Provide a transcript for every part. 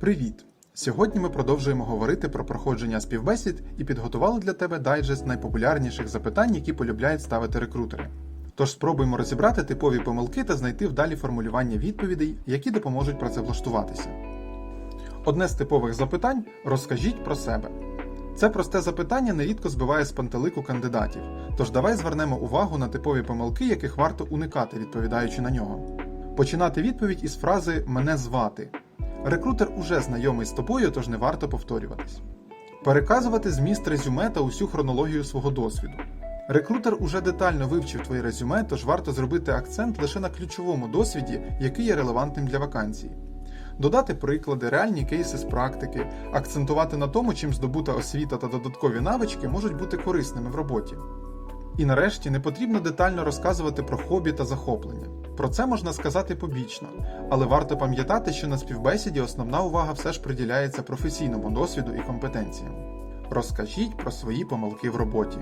Привіт! Сьогодні ми продовжуємо говорити про проходження співбесід і підготували для тебе дайджест найпопулярніших запитань, які полюбляють ставити рекрутери. Тож спробуємо розібрати типові помилки та знайти вдалі формулювання відповідей, які допоможуть працевлаштуватися. Одне з типових запитань розкажіть про себе. Це просте запитання нерідко збиває з пантелику кандидатів. Тож давай звернемо увагу на типові помилки, яких варто уникати, відповідаючи на нього. Починати відповідь із фрази Мене звати. Рекрутер уже знайомий з тобою, тож не варто повторюватись. Переказувати зміст резюме та усю хронологію свого досвіду. Рекрутер уже детально вивчив твоє резюме, тож варто зробити акцент лише на ключовому досвіді, який є релевантним для вакансії. Додати приклади, реальні кейси з практики, акцентувати на тому, чим здобута освіта та додаткові навички можуть бути корисними в роботі. І нарешті не потрібно детально розказувати про хобі та захоплення. Про це можна сказати побічно, але варто пам'ятати, що на співбесіді основна увага все ж приділяється професійному досвіду і компетенціям. Розкажіть про свої помилки в роботі.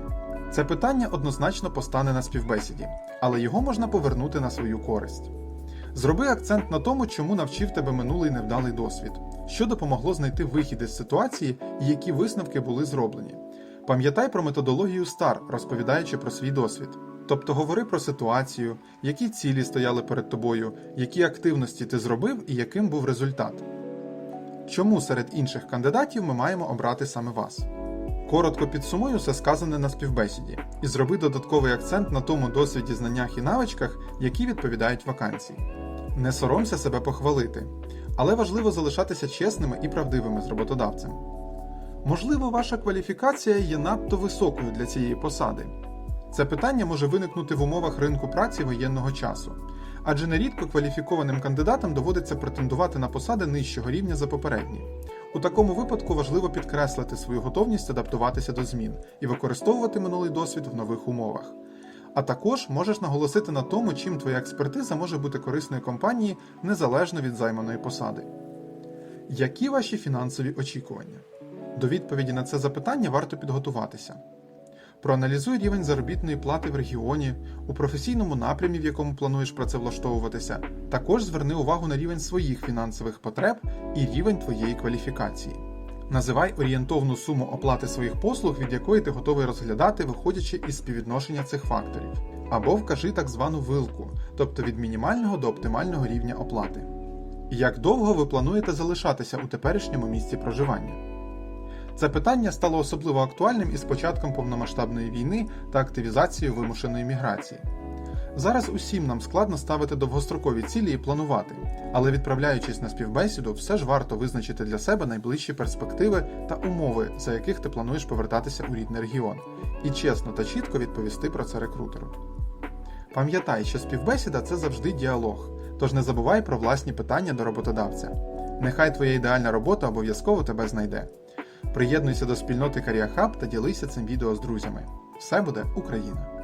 Це питання однозначно постане на співбесіді, але його можна повернути на свою користь. Зроби акцент на тому, чому навчив тебе минулий невдалий досвід, що допомогло знайти вихід із ситуації і які висновки були зроблені. Пам'ятай про методологію STAR, розповідаючи про свій досвід. Тобто говори про ситуацію, які цілі стояли перед тобою, які активності ти зробив і яким був результат. Чому серед інших кандидатів ми маємо обрати саме вас? Коротко підсумуй усе сказане на співбесіді і зроби додатковий акцент на тому досвіді, знаннях і навичках, які відповідають вакансії. Не соромся себе похвалити, але важливо залишатися чесними і правдивими з роботодавцем. Можливо, ваша кваліфікація є надто високою для цієї посади. Це питання може виникнути в умовах ринку праці воєнного часу, адже нерідко кваліфікованим кандидатам доводиться претендувати на посади нижчого рівня за попередні. У такому випадку важливо підкреслити свою готовність адаптуватися до змін і використовувати минулий досвід в нових умовах. А також можеш наголосити на тому, чим твоя експертиза може бути корисною компанії незалежно від займаної посади. Які ваші фінансові очікування? До відповіді на це запитання варто підготуватися. Проаналізуй рівень заробітної плати в регіоні, у професійному напрямі, в якому плануєш працевлаштовуватися. Також зверни увагу на рівень своїх фінансових потреб і рівень твоєї кваліфікації. Називай орієнтовну суму оплати своїх послуг, від якої ти готовий розглядати, виходячи із співвідношення цих факторів. Або вкажи так звану вилку, тобто від мінімального до оптимального рівня оплати. Як довго ви плануєте залишатися у теперішньому місці проживання? Це питання стало особливо актуальним із початком повномасштабної війни та активізацією вимушеної міграції. Зараз усім нам складно ставити довгострокові цілі і планувати, але відправляючись на співбесіду, все ж варто визначити для себе найближчі перспективи та умови, за яких ти плануєш повертатися у рідний регіон, і чесно та чітко відповісти про це рекрутеру. Пам'ятай, що співбесіда це завжди діалог, тож не забувай про власні питання до роботодавця. Нехай твоя ідеальна робота обов'язково тебе знайде. Приєднуйся до спільноти Каріахаб та ділися цим відео з друзями. Все буде Україна!